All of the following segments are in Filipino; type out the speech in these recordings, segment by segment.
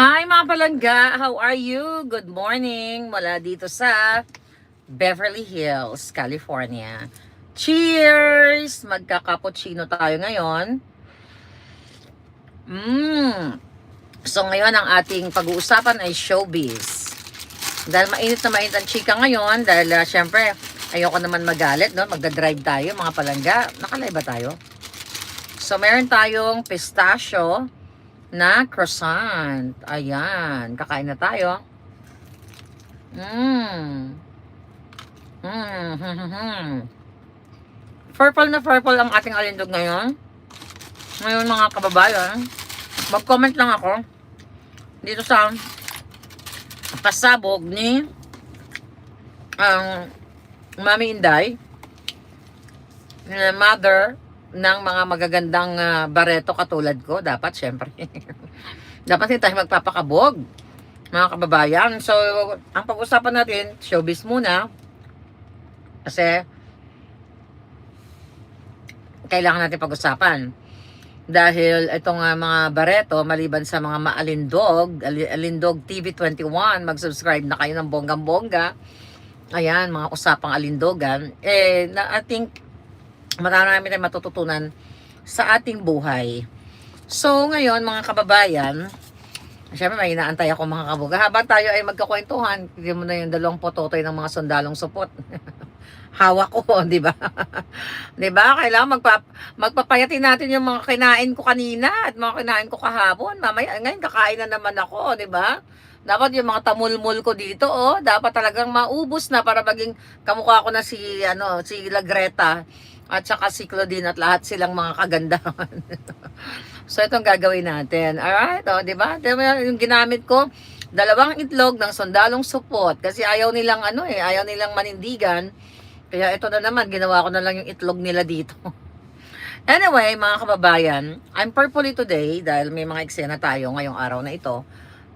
Hi mga palangga! How are you? Good morning! Mula dito sa Beverly Hills, California. Cheers! Magkakapuchino tayo ngayon. Mmm! So ngayon ang ating pag-uusapan ay showbiz. Dahil mainit na mainit ang chika ngayon, dahil uh, syempre ayoko naman magalit, no? Magdadrive tayo mga palangga. Nakalive ba tayo? So meron tayong pistachio, na croissant. Ayan. Kakain na tayo. Mmm. Mmm. Purple na purple ang ating alindog ngayon. Ngayon mga kababayan, mag-comment lang ako dito sa pasabog ni ang Mami Inday na mother ng mga magagandang ah, bareto katulad ko, dapat syempre. dapat hindi tayo magpapakabog, mga kababayan. So, ang pag-usapan natin, showbiz muna. Kasi, kailangan natin pag-usapan. Dahil itong ah, mga bareto, maliban sa mga maalindog, Ali- Alindog TV21, mag-subscribe na kayo ng bonggang-bongga. Ayan, mga usapang alindogan. Eh, na, I think, marami tayong matututunan sa ating buhay. So, ngayon, mga kababayan, syempre may inaantay ako mga kabuga. Habang tayo ay magkakwentuhan, hindi mo na yung dalawang pototoy ng mga sundalong supot. Hawak ko, di ba? di ba? Kailangan magpa, magpapayatin natin yung mga kinain ko kanina at mga kinain ko kahapon. Mamaya, ngayon kakain na naman ako, di ba? Dapat yung mga tamulmul ko dito, oh, dapat talagang maubos na para maging kamukha ko na si, ano, si Lagreta at saka si Claudine at lahat silang mga kagandahan. so, itong gagawin natin. Alright, oh, di ba? Di ba Yung ginamit ko, dalawang itlog ng sundalong supot kasi ayaw nilang ano eh, ayaw nilang manindigan. Kaya ito na naman, ginawa ko na lang yung itlog nila dito. anyway, mga kababayan, I'm purpley today dahil may mga eksena tayo ngayong araw na ito.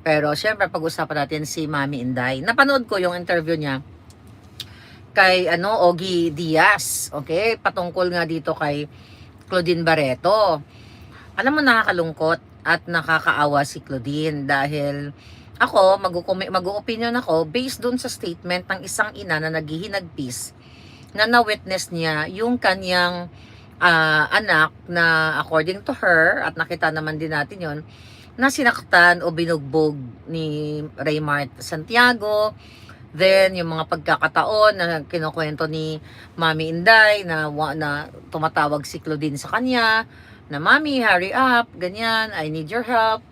Pero syempre, pag-usapan natin si Mami Inday. Napanood ko yung interview niya kay ano Ogie Diaz, okay? Patungkol nga dito kay Claudine Barreto. Alam mo nakakalungkot at nakakaawa si Claudine dahil ako mag-opinion mag ako based dun sa statement ng isang ina na naghihinagpis na na-witness niya yung kanyang ah, anak na according to her at nakita naman din natin yon na sinaktan o binugbog ni Raymart Santiago Then, yung mga pagkakataon na kinukwento ni Mami Inday na, na tumatawag si Claudine sa kanya, na Mami, hurry up, ganyan, I need your help.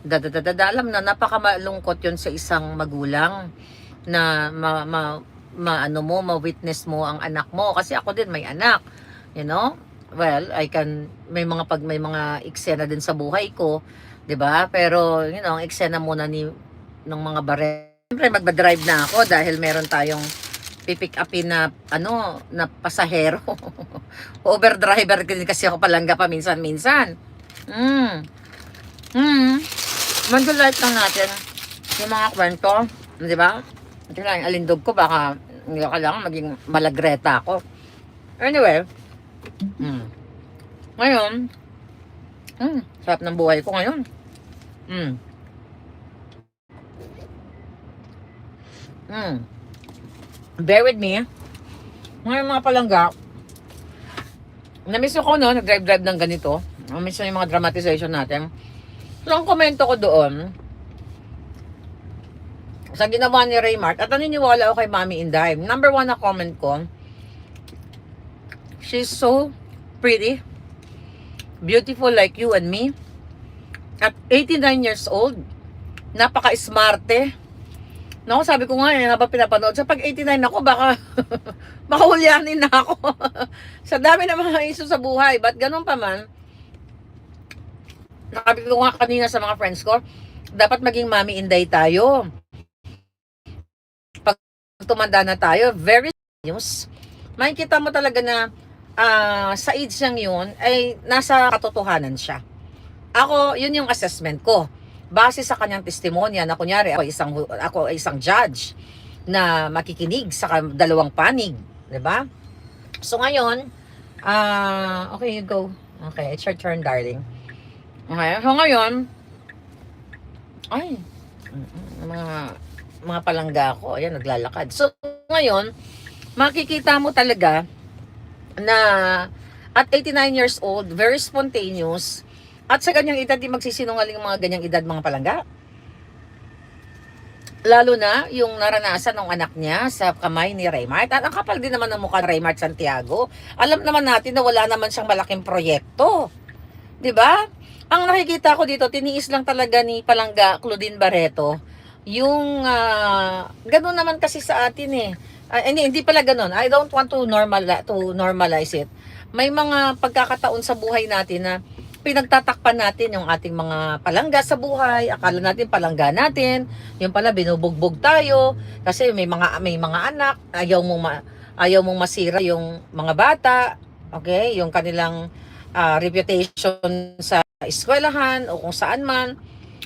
Dadadadada, alam na, napakamalungkot yun sa isang magulang na ma, ma, ma ano mo, ma-witness mo ang anak mo. Kasi ako din may anak, you know? Well, I can, may mga pag may mga eksena din sa buhay ko, 'di ba? Pero, you know, ang eksena muna ni ng mga bare Siyempre magba-drive na ako dahil meron tayong pipick upin na ano na pasahero. Uber driver din kasi ako palangga pa minsan-minsan. Mm. Mm. Mag-light lang natin yung mga kwento, di ba? Ito lang alindog ko baka hindi ko kailangan maging malagreta ako. Anyway, mm. Ngayon, mm, sarap ng buhay ko ngayon. Mm. Mm. Bear with me. Ngayon mga palangga, namiss ko no, nag-drive-drive ng ganito. Namiss na yung mga dramatization natin. So, ang komento ko doon, sa ginawa ni Raymart, at naniniwala ako kay Mami Inday. Number one na comment ko, she's so pretty, beautiful like you and me. At 89 years old, napaka-smarte. Naku, sabi ko nga eh, habang pinapanood, sa pag 89 ako, baka, baka na ako. sa dami ng mga iso sa buhay. Ba't ganun pa man? Nakabi ko nga kanina sa mga friends ko, dapat maging mami inday tayo. Pag tumanda na tayo, very serious. Makikita mo talaga na ah, sa age niyang yun, ay nasa katotohanan siya. Ako, yun yung assessment ko base sa kanyang testimonya na kunyari ako isang ako ay isang judge na makikinig sa dalawang panig, 'di ba? So ngayon, ah okay, you go. Okay, it's your turn, darling. Okay, so ngayon, Ay, mm, mga mga palangga ko, ayan, naglalakad. So, ngayon, makikita mo talaga na at 89 years old, very spontaneous, at sa ganyang edad, di magsisinungaling mga ganyang edad mga palangga. Lalo na yung naranasan ng anak niya sa kamay ni Raymart. At ang kapal din naman ng mukha ni Raymart Santiago. Alam naman natin na wala naman siyang malaking proyekto. 'Di ba? Ang nakikita ko dito, tiniis lang talaga ni Palangga Claudine Barreto yung ah, ganun naman kasi sa atin eh. Ah, hindi, hindi pala ganun. I don't want to normal to normalize it. May mga pagkakataon sa buhay natin na pinagtatakpan natin yung ating mga palangga sa buhay. Akala natin palangga natin. Yung pala binubugbog tayo kasi may mga may mga anak, ayaw mong ma, ayaw mong masira yung mga bata, okay? Yung kanilang ah, reputation sa eskwelahan o kung saan man.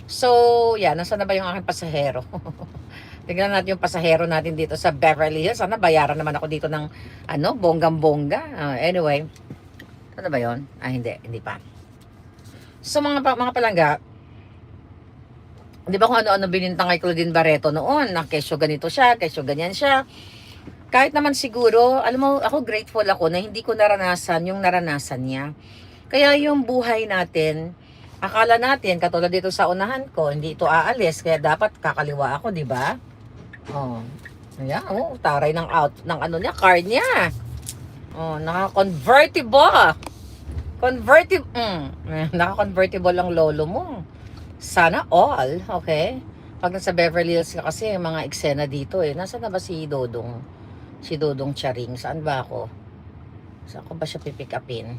So, yan, nasa na ba yung aking pasahero? Tingnan natin yung pasahero natin dito sa Beverly Hills. Sana bayaran naman ako dito ng ano, bonggang-bongga. Ah, anyway, ano ba yon? Ah, hindi, hindi pa. So, mga, mga palangga, di ba kung ano-ano binintang kay Claudine Barreto noon, na kesyo ganito siya, kesyo ganyan siya. Kahit naman siguro, alam mo, ako grateful ako na hindi ko naranasan yung naranasan niya. Kaya yung buhay natin, akala natin, katulad dito sa unahan ko, hindi ito aalis, kaya dapat kakaliwa ako, di ba? Oh. Ayan, oh, taray ng out, ng ano niya, card niya. Oh, naka-convertible. Convertible, mm, naka-convertible ang lolo mo. Sana all, okay? Pag nasa Beverly Hills ka kasi, mga eksena dito eh. Nasaan na ba si Dodong? Si Dodong Charing. Saan ba ako? Saan ko ba siya pipick upin?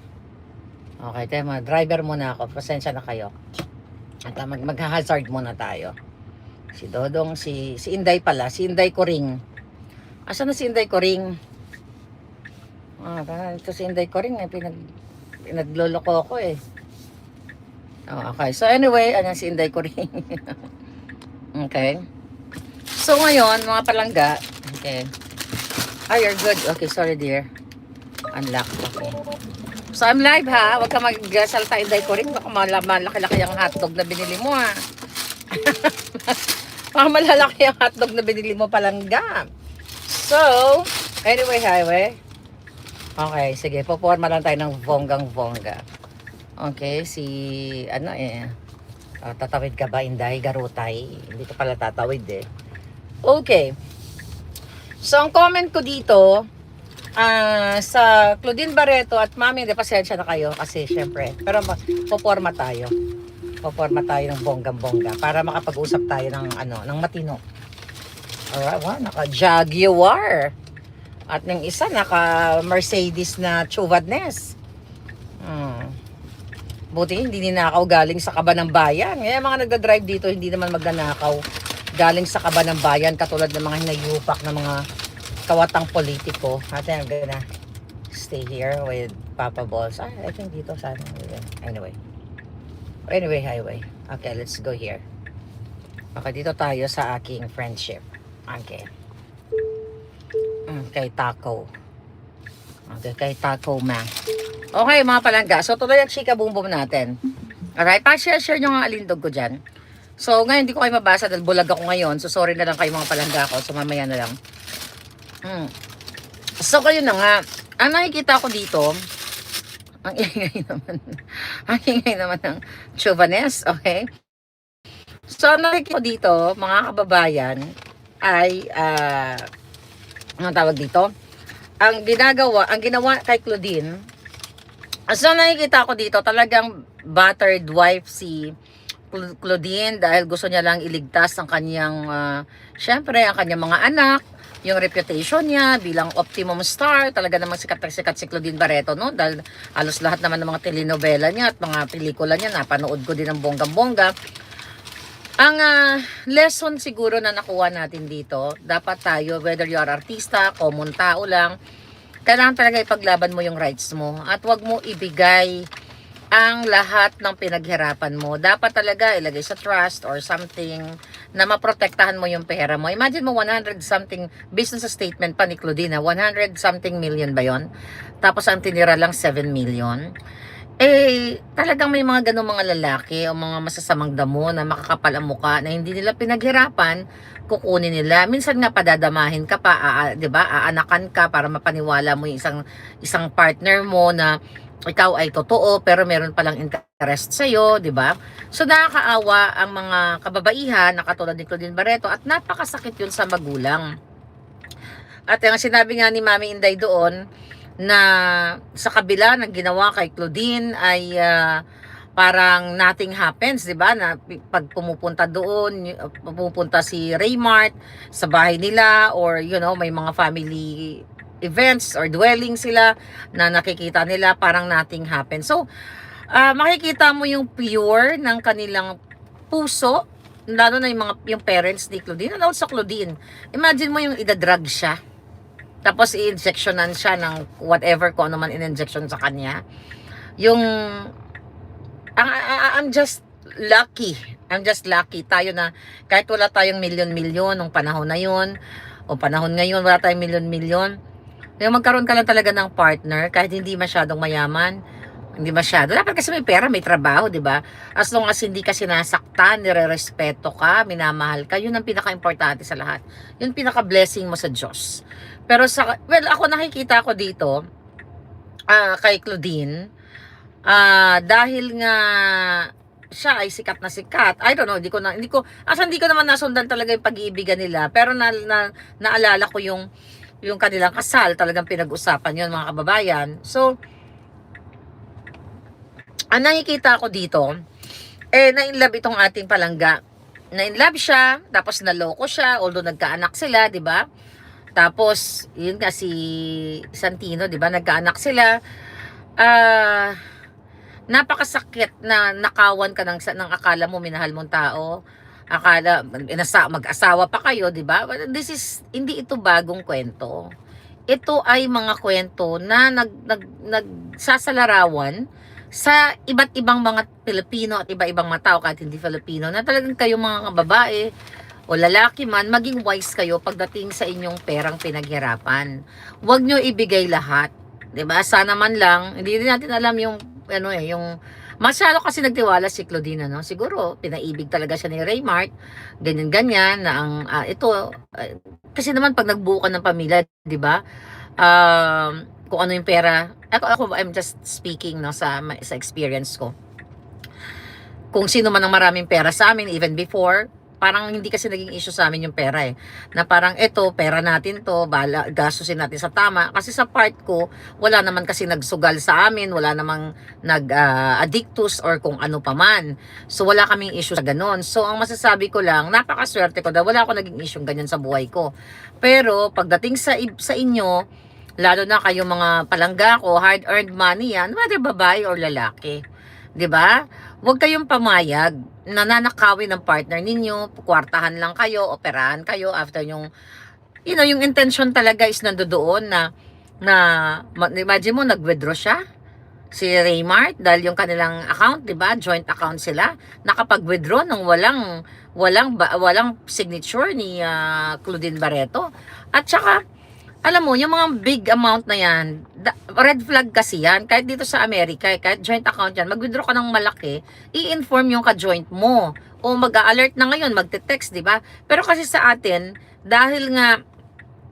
Okay, mga driver muna ako. Pasensya na kayo. At ah, mag mag-hazard muna tayo. Si Dodong, si, si Inday pala. Si Inday Koring. Asan na si Inday Koring? Ah, ito si Inday Koring. Eh, pinag, pinagloloko ko eh. Oh, okay. So anyway, ano si Inday Koring. okay. So ngayon, mga palangga. Okay. Ah, you're good. Okay, sorry dear. Unlock. Okay. So I'm live ha. Huwag ka magsalta Inday Koring. Baka mala- malaki-laki ang hotdog na binili mo ha. Baka malalaki ang hotdog na binili mo palangga. So, anyway, highway. Okay, sige. Puporma lang tayo ng bonggang-bongga. Okay, si ano eh. ah, tatawid ka ba, Inday? Garutay. Hindi ka pala tatawid eh. Okay. So, ang comment ko dito, ah sa Claudine Barreto at Mami, de pasensya na kayo kasi syempre, pero ma- poporma tayo. Poporma tayo ng bonggang-bongga para makapag-usap tayo ng ano, ng matino. Alright, wow, naka Jaguar. At ng isa, naka Mercedes na Chuvadness. Hmm. Buti hindi ninakaw galing sa kaba ng bayan. Ngayon mga nagda-drive dito, hindi naman magnanakaw galing sa kaba ng bayan katulad ng mga hinayupak na mga kawatang politiko. Ate, I'm gonna stay here with Papa Balls. Ah, I think dito sana. Anyway. Anyway, highway. Okay, let's go here. Okay, dito tayo sa aking friendship. Okay. Mm, kay Taco. Okay, kay Taco Man. Okay, mga palangga. So, tuloy ang chika boom natin. Alright, pa-share-share nyo nga alindog ko dyan. So, ngayon, hindi ko kayo mabasa dahil bulag ako ngayon. So, sorry na lang kayo mga palangga ko. So, mamaya na lang. Hmm. So, kayo na nga. Ang nakikita ko dito, ang ingay naman. ang ingay naman ng chauvinist, okay? So, ang nakikita ko dito, mga kababayan, ay, ah, ang tawag dito, ang ginagawa, ang ginawa kay Claudine, so nakikita ko dito, talagang battered wife si Cla- Claudine dahil gusto niya lang iligtas ang kanyang, ah, syempre, ang kanyang mga anak, yung reputation niya bilang optimum star, talaga namang sikat na sikat si Claudine Barreto, no? Dahil halos lahat naman ng mga telenovela niya at mga pelikula niya, napanood ko din ng bonggang-bongga. Ang ah, lesson siguro na nakuha natin dito, dapat tayo, whether you are artista, common tao lang, kailangan talaga ipaglaban mo yung rights mo at wag mo ibigay ang lahat ng pinaghirapan mo. Dapat talaga ilagay sa trust or something na maprotektahan mo yung pera mo. Imagine mo 100 something business statement pa ni Claudine, ah, 100 something million ba yon? Tapos ang tinira lang 7 million. Eh, talagang may mga gano'ng mga lalaki o mga masasamang damo na makakapal ang mukha na hindi nila pinaghirapan, kukunin nila. Minsan nga padadamahin ka pa, aa, 'di ba? Aanakan ka para mapaniwala mo yung isang isang partner mo na ikaw ay totoo pero meron palang interest sa iyo, 'di ba? So nakakaawa ang mga kababaihan na katulad ni Claudine Barreto at napakasakit 'yun sa magulang. At ang sinabi nga ni Mami Inday doon, na sa kabila ng ginawa kay Claudine ay ah, parang nothing happens, 'di ba? Na pag pumupunta doon, uh, pumupunta si Raymart sa bahay nila or you know, may mga family events or dwelling sila na nakikita nila parang nothing happens. So, ah, makikita mo yung pure ng kanilang puso lalo na yung mga yung parents ni Claudine. Ano sa Claudine? Imagine mo yung idadrag siya tapos i-injectionan siya ng whatever kung ano man in-injection sa kanya. Yung, ang- I'm just lucky. I'm just lucky tayo na kahit wala tayong milyon-milyon nung panahon na yun, o panahon ngayon, wala tayong milyon-milyon, yung magkaroon ka lang talaga ng partner, kahit hindi masyadong mayaman, hindi masyado. Dapat kasi may pera, may trabaho, di ba? As long as hindi ka sinasaktan, nire-respeto ka, minamahal ka, yun ang pinaka-importante sa lahat. Yun pinaka-blessing mo sa Diyos. Pero sa, well, ako nakikita ko dito, ah kay Claudine, ah dahil nga siya ay sikat na sikat. I don't know, hindi ko na hindi ko asa hindi ko naman nasundan talaga yung pag-iibigan nila, pero na, na naalala ko yung yung kanilang kasal, talagang pinag-usapan yun mga kababayan. So, ang nakikita ko dito, eh, na-inlove itong ating palangga. Na-inlove siya, tapos naloko siya, although nagkaanak sila, di ba? Tapos, yun nga si Santino, di ba? Nagkaanak sila. Ah, napakasakit na nakawan ka ng, ng akala mo minahal mong tao. Akala, mag-asawa pa kayo, di ba? This is, hindi ito bagong kwento. Ito ay mga kwento na nag, nag, nagsasalarawan sa iba't ibang mga Pilipino at iba-ibang mga tao kahit hindi Filipino na talagang kayo mga babae o lalaki man, maging wise kayo pagdating sa inyong perang pinaghirapan. Huwag nyo ibigay lahat. 'Di ba Sana man lang, hindi din natin alam yung, ano eh, yung, masyado kasi nagtiwala si Claudine, no? Siguro, pinaibig talaga siya ni Raymart, ganyan-ganyan, na ang, ah, ito, ah, kasi naman pag nagbuo ka ng pamilya, 'di ba Um, kung ano yung pera, ako, ako, I'm just speaking, no, sa, sa experience ko kung sino man ang maraming pera sa amin even before parang hindi kasi naging issue sa amin yung pera eh. Na parang ito, pera natin to, bala, gastusin natin sa tama. Kasi sa part ko, wala naman kasi nagsugal sa amin, wala namang nag-addictus or kung ano pa man. So wala kaming issue sa ganon. So ang masasabi ko lang, napakaswerte ko dahil wala ako naging issue ganyan sa buhay ko. Pero pagdating sa, sa inyo, lalo na kayo mga palangga ko, hard-earned money yan, whether babae or lalaki. 'di ba? Huwag kayong pamayag na nanakawin ng partner ninyo, kwartahan lang kayo, operahan kayo after yung you know, yung intention talaga is nandoon na na ma- imagine mo nag-withdraw siya si Raymart dahil yung kanilang account, 'di ba? Joint account sila. Nakapag-withdraw ng walang walang walang signature ni ah, Claudine Barreto. At saka alam mo, yung mga big amount na yan, red flag kasi yan. Kahit dito sa Amerika, eh, kahit joint account yan, mag-withdraw ka ng malaki, i-inform yung ka-joint mo. O mag-alert na ngayon, magte-text, di ba? Pero kasi sa atin, dahil nga,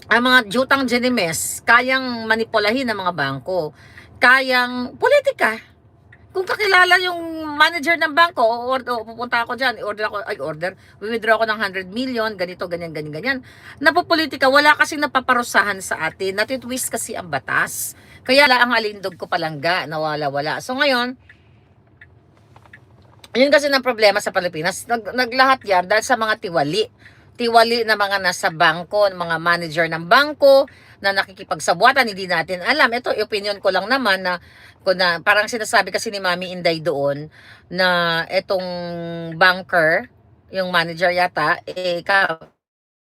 ang mga jutang genimes, kayang manipulahin ng mga bangko. Kayang, politika. Kung kakilala yung manager ng bangko, o, or, o pupunta ako dyan, order ako, ay order, withdraw ako ng 100 million, ganito, ganyan, ganyan, ganyan. Napopolitika, wala kasing napaparusahan sa atin, natitwist kasi ang batas. Kaya wala ang alindog ko palangga, nawala-wala. So ngayon, yun kasi ng problema sa Pilipinas, nag, naglahat yan dahil sa mga tiwali. Tiwali na mga nasa bangko, mga manager ng bangko, na nakikipagsabuatan, hindi natin alam. Ito, opinion ko lang naman na, na parang sinasabi kasi ni Mami Inday doon, na itong banker, yung manager yata, eh, ka,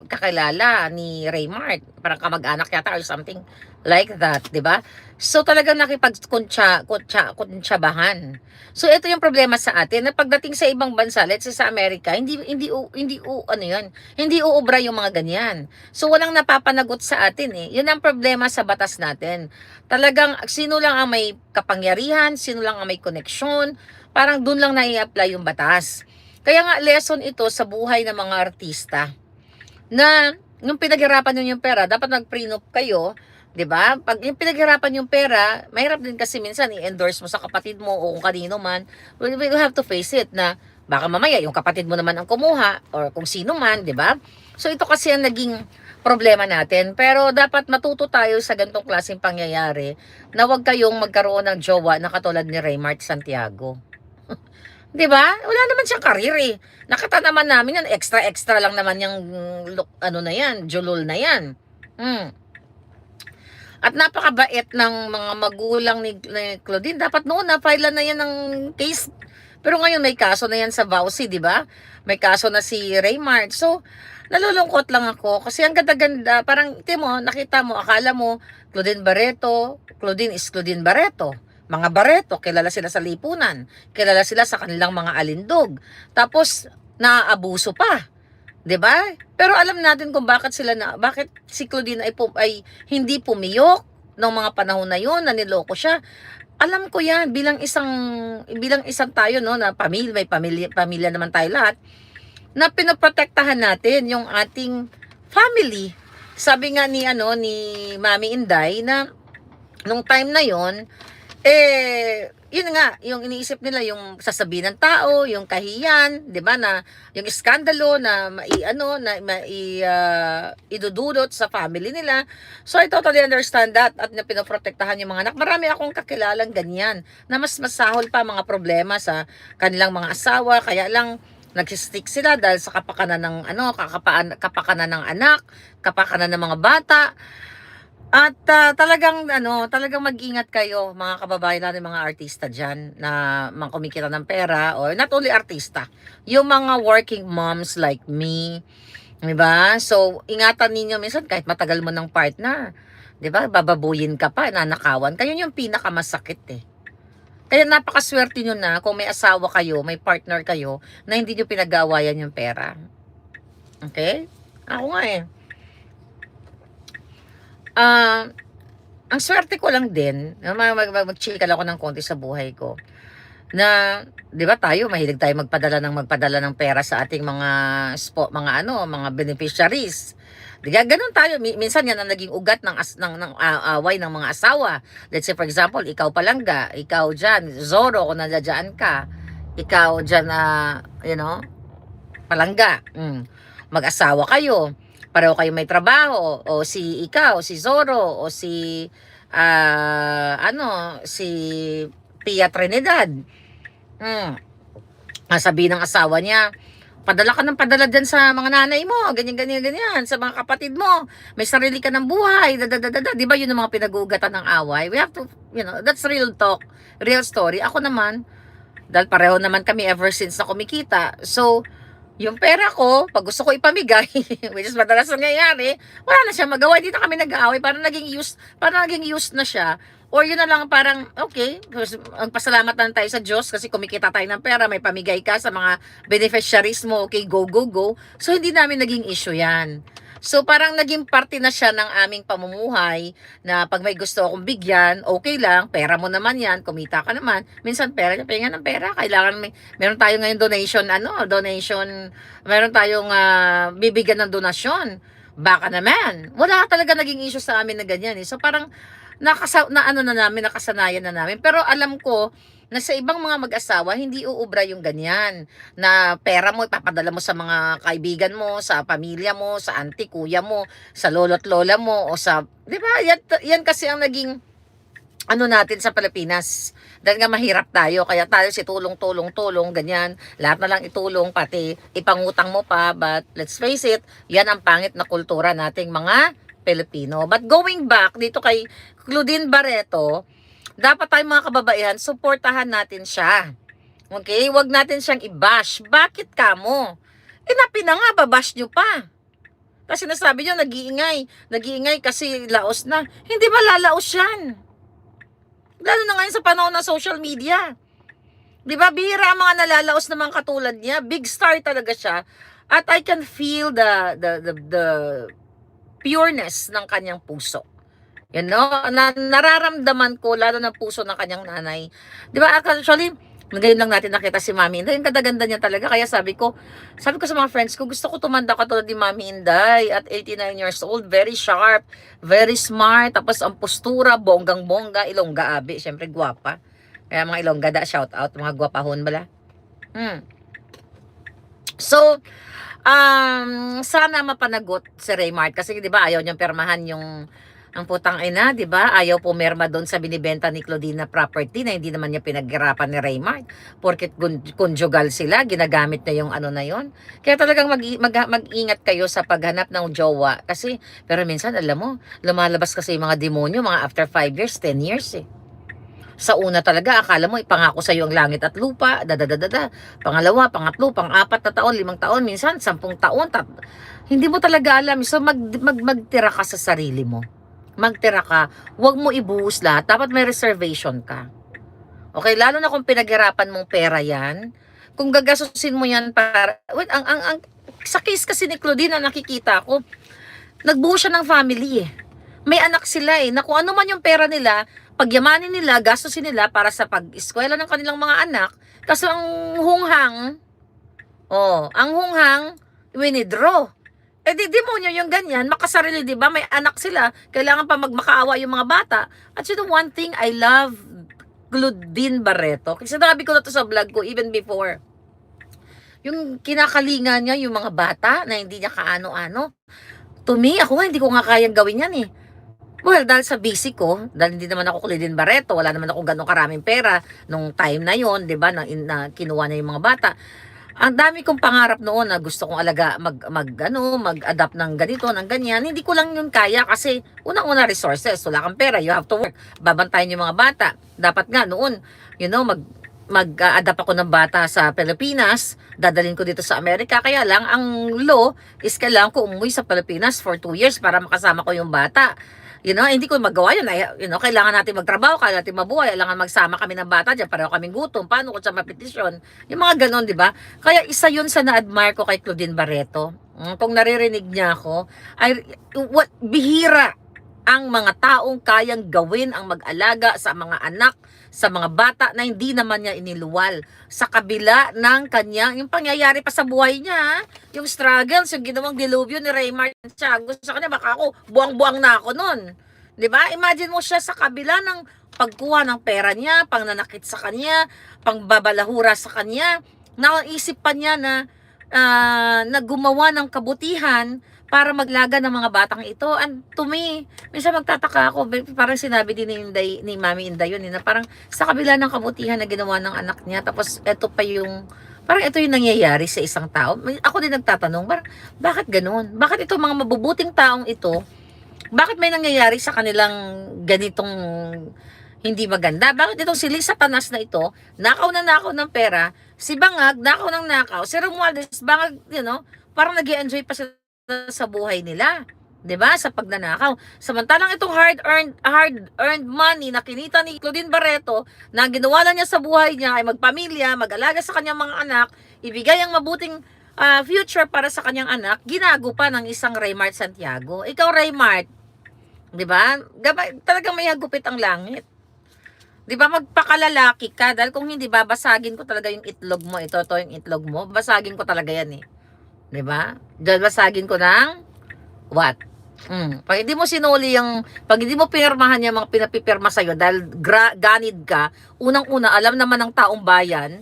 kakilala ni Raymart. Parang kamag-anak yata or something like that, di ba? So talagang nakipagkuntsa, kuntsa, kuntsabahan. So ito yung problema sa atin na pagdating sa ibang bansa, let's say sa Amerika, hindi hindi u- hindi u, ano 'yun, hindi uubra yung mga ganyan. So walang napapanagot sa atin eh. 'Yun ang problema sa batas natin. Talagang sino lang ang may kapangyarihan, sino lang ang may koneksyon, parang doon lang nai-apply yung batas. Kaya nga lesson ito sa buhay ng mga artista na yung pinaghirapan nyo yung pera, dapat nag-prenup kayo, 'di ba? Pag yung pinaghirapan yung pera, mahirap din kasi minsan i-endorse mo sa kapatid mo o kung kanino man. We will have to face it na baka mamaya yung kapatid mo naman ang kumuha or kung sino man, 'di ba? So ito kasi ang naging problema natin. Pero dapat matuto tayo sa ganitong klaseng pangyayari na huwag kayong magkaroon ng jowa na katulad ni Raymart Santiago. 'Di ba? Wala naman siyang karir eh. Nakita naman namin yan, extra-extra lang naman yung look, ano na yan, julol na yan. Hmm. At napakabait ng mga magulang ni, ni Claudine. Dapat noon na-file na yan ng case. Pero ngayon may kaso na yan sa Vauci, di ba? May kaso na si Raymart. So, nalulungkot lang ako kasi ang ganda-ganda. Parang, ti mo, nakita mo, akala mo, Claudine Barreto, Claudine is Claudine Barreto mga Barreto, kilala sila sa lipunan, kilala sila sa kanilang mga alindog. Tapos naaabuso pa. 'Di ba? Pero alam natin kung bakit sila na bakit si Claudine ay, ay hindi pumiyok ng mga panahon na 'yon, na niloko siya. Alam ko 'yan bilang isang bilang isang tayo no na pamilya, may pamilya, pamilya naman tayo lahat na pinoprotektahan natin yung ating family. Sabi nga ni ano ni Mami Inday na nung time na 'yon, eh, yun nga, yung iniisip nila yung sasabihin ng tao, yung kahiyan, 'di ba na yung iskandalo na mai ano na mai uh, idudulot sa family nila. So I totally understand that at na pinoprotektahan yung mga anak. Marami akong kakilalang ganyan na mas masahol pa mga problema sa kanilang mga asawa kaya lang nagsistick sila dahil sa kapakanan ng ano, kapakanan ng anak, kapakanan ng mga bata. At ah, talagang ano, talagang mag-ingat kayo mga kababayan natin, mga artista diyan na mga kumikita ng pera or not only artista, yung mga working moms like me, 'di ba? So, ingatan ninyo minsan kahit matagal mo ng partner, 'di ba? Bababuyin ka pa, nanakawan. Kayo yung pinakamasakit eh. Kaya napakaswerte nyo na kung may asawa kayo, may partner kayo, na hindi nyo pinag-aawayan yung pera. Okay? Ako nga eh. Ah, ang swerte ko lang din, mag, mag, mag, lang ako ng konti sa buhay ko. Na, 'di ba tayo mahilig tayo magpadala ng magpadala ng pera sa ating mga spo, mga ano, mga beneficiaries. Di ba? Ganun tayo. Mi- Minsan yan ang naging ugat ng, as, ng, ng ah, away ng mga asawa. Let's say for example, ikaw palangga, ikaw dyan, Zoro, kung nandiyan ka, ikaw dyan na, you know, palangga. Mm. Mag-asawa kayo pareho kayo may trabaho o si ikaw, si Zoro o si ah, ano, si Pia Trinidad. Hmm. Sabi ng asawa niya, padala ka ng padala dyan sa mga nanay mo, ganyan, ganyan, ganyan, sa mga kapatid mo, may sarili ka ng buhay, da, da, da, da, da. Di ba yun ang mga pinag-uugatan ng away? We have to, you know, that's real talk, real story. Ako naman, dahil pareho naman kami ever since na kumikita. So, yung pera ko, pag gusto ko ipamigay, which is madalas nangyayari, wala na siya magawa. Na kami nag-aaway. Parang naging use, parang naging use na siya. Or yun na lang parang, okay, magpasalamat na tayo sa Diyos kasi kumikita tayo ng pera, may pamigay ka sa mga beneficiaries mo, okay, go, go, go. So, hindi namin naging issue yan. So parang naging parte na siya ng aming pamumuhay na pag may gusto akong bigyan, okay lang, pera mo naman yan, kumita ka naman. Minsan pera, pahinga ng pera, kailangan may, meron tayo ngayon donation, ano, donation, meron tayong uh, bibigyan ng donasyon. Baka naman. Wala talaga naging issue sa amin na ganyan eh. So parang nakasa, na ano na namin, nakasanayan na namin. Pero alam ko, na sa ibang mga mag-asawa, hindi uubra yung ganyan. Na pera mo, ipapadala mo sa mga kaibigan mo, sa pamilya mo, sa auntie, kuya mo, sa lolo't lola mo, o sa... Di ba? Yan, yan kasi ang naging ano natin sa Pilipinas. Dahil nga mahirap tayo, kaya tayo si tulong, tulong, tulong, ganyan. Lahat na lang itulong, pati ipangutang mo pa. But let's face it, yan ang pangit na kultura nating mga Pilipino. But going back dito kay Claudine Barreto, dapat tayong mga kababaihan, suportahan natin siya. Okay? Huwag natin siyang i-bash. Bakit ka mo? Eh, napina nga, babash nyo pa. Tapos sinasabi niyo, nag-iingay. Nag-iingay kasi laos na. Hindi ba lalaos yan? Lalo na ngayon sa panahon ng social media. Di ba, bihira ang mga nalalaos na mga katulad niya. Big star talaga siya. At I can feel the, the, the, the pureness ng kanyang puso. You know, na, nararamdaman ko, lalo ng puso ng kanyang nanay. Di ba, actually, ngayon lang natin nakita si Mami Inday. Ang ganda-ganda niya talaga. Kaya sabi ko, sabi ko sa mga friends ko, gusto ko tumanda katulad ni Mami Inday at 89 years old. Very sharp, very smart. Tapos ang postura, bonggang-bongga, ilongga abi. Siyempre, gwapa. Kaya mga ilongga da, shout out. Mga gwapahon bala. Hmm. So, um, sana mapanagot si Raymart. Kasi di ba ayaw niyang permahan yung ang putang ina, di ba? Ayaw pumirma doon sa binibenta ni Claudina property na hindi naman niya pinaghirapan ni Raymart. Porket conjugal sila, ginagamit na yung ano na yon. Kaya talagang mag, mag, mag-ingat kayo sa paghanap ng jowa. Kasi, pero minsan, alam mo, lumalabas kasi yung mga demonyo, mga after 5 years, 10 years eh. Sa una talaga, akala mo, ipangako sa iyo ang langit at lupa, dadadadada. Pangalawa, pangatlo, pang-apat na taon, limang taon, minsan, sampung taon. Tat hindi mo talaga alam. So, mag, mag, magtira ka sa sarili mo magtira ka, huwag mo ibuhos lahat. Dapat may reservation ka. Okay, lalo na kung pinaghirapan mong pera yan, kung gagasusin mo yan para, wait, ang, ang, ang, sa case kasi ni Claudine na nakikita ko, nagbuo siya ng family eh. May anak sila eh, na kung ano man yung pera nila, pagyamanin nila, gastusin nila para sa pag-eskwela ng kanilang mga anak. Kaso ang hunghang, oh, ang hunghang, winidraw. Eh di demonyo yung ganyan, makasarili 'di ba? May anak sila, kailangan pa magmakaawa yung mga bata. At you one thing I love Claudine Barreto. Kasi sinabi ko na to sa vlog ko even before. Yung kinakalinga niya yung mga bata na hindi niya kaano-ano. To me, ako nga hindi ko nga kayang gawin yan eh. Well, dahil sa busy ko, dahil hindi naman ako Claudine Barreto, wala naman ako ganong karaming pera nung time na yon, 'di ba, na, na kinuha na yung mga bata ang dami kong pangarap noon na gusto kong alaga mag mag ano mag-adapt ng ganito ng ganyan hindi ko lang yun kaya kasi unang-una resources wala kang pera you have to work. Babantayan yung mga bata. Dapat nga noon you know mag mag-adapt ako ng bata sa Pilipinas dadalhin ko dito sa Amerika. Kaya lang ang law is kailangan ko umuwi sa Pilipinas for 2 years para makasama ko yung bata You know, hindi ko magawa yun. Ay, you know, kailangan natin magtrabaho, kailangan natin mabuhay, kailangan magsama kami ng bata dyan, pareho kaming gutom. Paano ko siya mapetisyon? Yung mga ganon, di ba? Kaya isa yun sa na-admire ko kay Claudine Barreto. Mm, Kung naririnig niya ako, ay, what, bihira ang mga taong kayang gawin ang mag-alaga sa mga anak, sa mga bata na hindi naman niya iniluwal. Sa kabila ng kanya, yung pangyayari pa sa buhay niya, yung struggles, yung ginawang dilubyo ni Raymart Tiago sa kanya, baka ako, buwang-buwang na ako nun. ba? Imagine mo siya sa kabila ng pagkuha ng pera niya, pangnanakit sa kanya, pangbabalahura sa kanya, naisip pa niya na uh, na gumawa ng kabutihan para maglaga ng mga batang ito. And to me, minsan magtataka ako, parang sinabi din ni, Inday, ni Mami Inday yun, eh, na parang sa kabila ng kabutihan na ginawa ng anak niya, tapos ito pa yung, parang ito yung nangyayari sa isang tao. Ako din nagtatanong, parang, bakit ganun? Bakit itong mga mabubuting taong ito, bakit may nangyayari sa kanilang ganitong hindi maganda? Bakit itong si Lisa Tanas na ito, nakaw na nakaw ng pera, si Bangag, nakaw ng nakaw, si Romualdez, Bangag, you know, parang nag enjoy pa sila sa buhay nila. 'di ba? Sa pagnanakaw. Samantalang itong hard earned hard earned money na kinita ni Claudine Barreto na ginawa na niya sa buhay niya ay magpamilya, mag-alaga sa kanyang mga anak, ibigay ang mabuting uh, future para sa kanyang anak, ginago pa ng isang Raymart Santiago. Ikaw Raymart, 'di ba? Talagang may hagupit ang langit. 'Di ba magpakalalaki ka dahil kung hindi babasagin ko talaga yung itlog mo, ito to yung itlog mo, basagin ko talaga yan eh. 'Di ba? Dahil basagin ko ng what? Mm. Pag hindi mo sinuli yung, pag hindi mo pinirmahan yung mga pinapipirma sa'yo dahil gra, ganid ka, unang-una, alam naman ng taong bayan,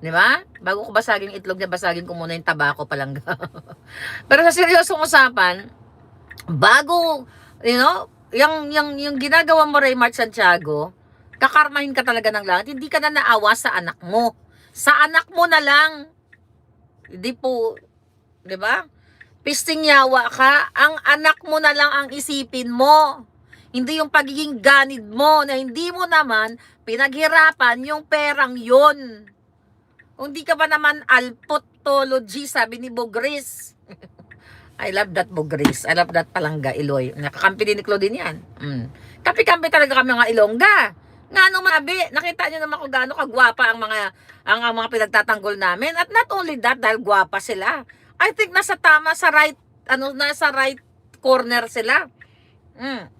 di ba? Bago ko basagin yung itlog niya, basagin ko muna yung tabako palang. Pero sa seryosong usapan, bago, you know, yung, yung, yung ginagawa mo, Raymart Santiago, kakarmahin ka talaga ng langit. Hindi ka na naawa sa anak mo. Sa anak mo na lang. Hindi po, di ba? pisting yawa ka, ang anak mo na lang ang isipin mo. Hindi yung pagiging ganid mo na hindi mo naman pinaghirapan yung perang yon. Hindi ka ba naman alpotology, sabi ni Bogris. I love that Bugris. I love that Palangga, Iloy. Nakakampi din ni Claudine yan. Mm. Kampi-kampi talaga kami mga Ilongga. Nga nung mabi, nakita niyo naman kung gaano kagwapa ang mga ang, ang mga pinagtatanggol namin. At not only that, dahil gwapa sila. I think nasa tama sa right, ano, nasa right corner sila. Mm.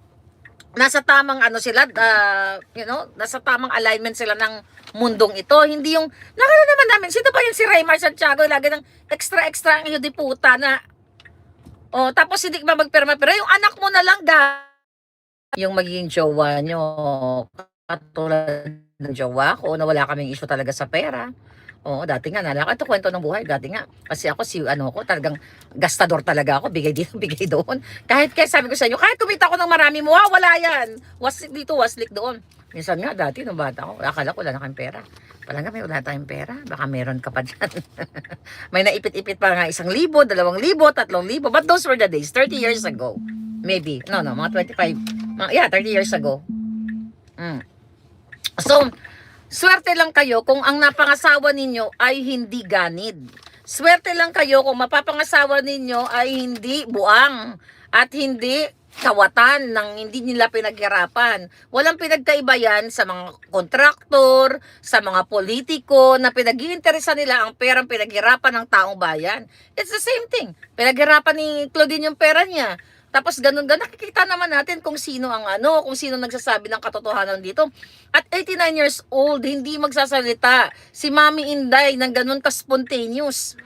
Nasa tamang ano sila, uh, you know, nasa tamang alignment sila ng mundong ito. Hindi yung, nakala naman namin, sino ba yung si Raymar Santiago, lagi ng extra-extra ang iyo di puta na, oh, tapos hindi ba magperma, pero yung anak mo na lang, ga, yung magiging jowa nyo, katulad ng jowa ko, na wala kaming issue talaga sa pera. Oo, dati nga, nalaka ito kwento ng buhay, dati nga. Kasi ako, si ano ko, talagang gastador talaga ako, bigay dito, bigay doon. Kahit, kaya sabi ko sa inyo, kahit kumita ko ng marami mo, wala yan. Waslik dito, waslik doon. Minsan nga, dati, nung bata ko, akala ko wala na kayong pera. Pala nga, may wala tayong pera. Baka meron ka pa dyan. may naipit-ipit pa nga isang libo, dalawang libo, tatlong libo. But those were the days, 30 years ago. Maybe. No, no, mga 25. Mga, yeah, 30 years ago. Mm. So, swerte lang kayo kung ang napangasawa ninyo ay hindi ganid. Swerte lang kayo kung mapapangasawa ninyo ay hindi buang at hindi kawatan ng hindi nila pinaghirapan. Walang pinagkaiba yan sa mga kontraktor, sa mga politiko na pinag-iinteresan nila ang perang pinaghirapan ng taong bayan. It's the same thing. Pinaghirapan ni Claudine yung pera niya. Tapos ganun ganun, nakikita naman natin kung sino ang ano, kung sino nagsasabi ng katotohanan dito. At 89 years old, hindi magsasalita. Si Mami Inday ng ganun ka-spontaneous.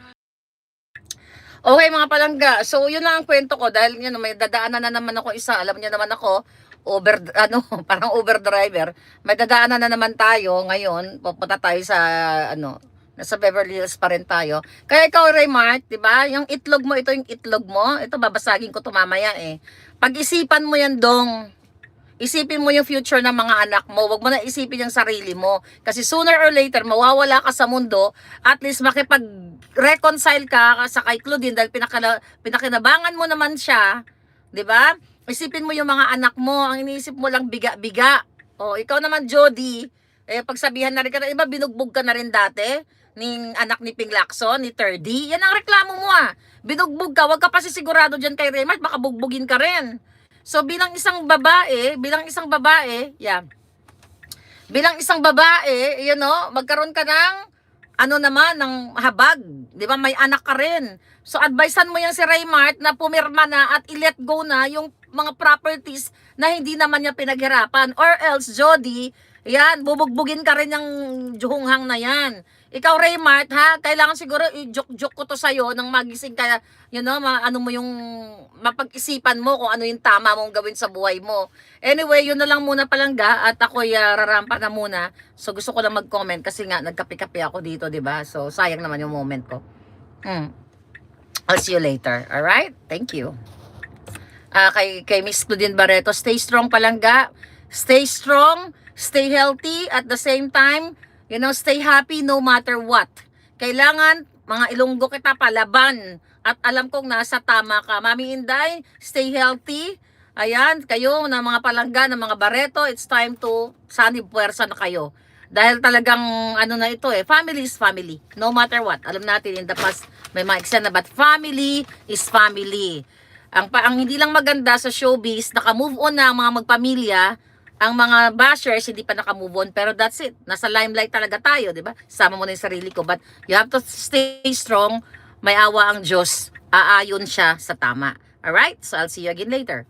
Okay mga palangga, so yun lang ang kwento ko dahil yun, may dadaanan na naman ako isa, alam niyo naman ako, over, ano, parang Uber driver. May dadaanan na naman tayo ngayon, pupunta tayo sa, ano, nasa Beverly Hills pa rin tayo. Kaya ikaw, Raymart, di ba? Yung itlog mo, ito yung itlog mo. Ito, babasagin ko to mamaya eh. Pag-isipan mo yan, dong. Isipin mo yung future ng mga anak mo. Huwag mo na isipin yung sarili mo. Kasi sooner or later, mawawala ka sa mundo. At least makipag-reconcile ka sa kay Claudine dahil pinakala, pinakinabangan mo naman siya. 'di ba? Isipin mo yung mga anak mo. Ang iniisip mo lang biga-biga. O, ikaw naman, Jody. Eh, pagsabihan na rin ka na, iba binugbog ka na rin dati ning anak ni Ping Lacson, ni 3D. Yan ang reklamo mo ah. Binugbog ka, wag ka pa sisigurado dyan kay Raymart, baka bugbugin ka rin. So bilang isang babae, bilang isang babae, yeah. Bilang isang babae, you know, magkaroon ka ng ano naman ng habag, 'di ba? May anak ka rin. So advisean mo yan si Raymart na pumirma na at i-let go na yung mga properties na hindi naman niya pinaghirapan or else Jody, yan, bubugbugin ka rin yung juhunghang na yan. Ikaw, Raymart, ha? Kailangan siguro i-joke-joke ko to sa'yo nang magising ka, you know, ano mo yung mapag-isipan mo kung ano yung tama mong gawin sa buhay mo. Anyway, yun na lang muna palangga at ako'y uh, rarampa na muna. So gusto ko lang mag-comment kasi nga nagkape-kape ako dito, 'di ba? So sayang naman yung moment ko. Hmm. I'll see you later. All right? Thank you. Ah, kay kay Miss Claudine Barreto, stay strong palangga. Stay strong, stay healthy at the same time, you know, stay happy no matter what. Kailangan mga ilunggo kita palaban at alam kong nasa tama ka. Mami Inday, stay healthy. Ayan, kayo na mga palangga, na mga bareto, it's time to sanib puwersa na kayo. Dahil talagang ano na ito eh, family is family. No matter what. Alam natin in the past may mga eksena but family is family. Ang, ang hindi lang maganda sa showbiz, naka-move on na ang mga magpamilya, ang mga bashers hindi pa naka-move on pero that's it. Nasa limelight talaga tayo, 'di ba? Sama mo na 'yung sarili ko but you have to stay strong. May awa ang Diyos. Aayon siya sa tama. Alright? So I'll see you again later.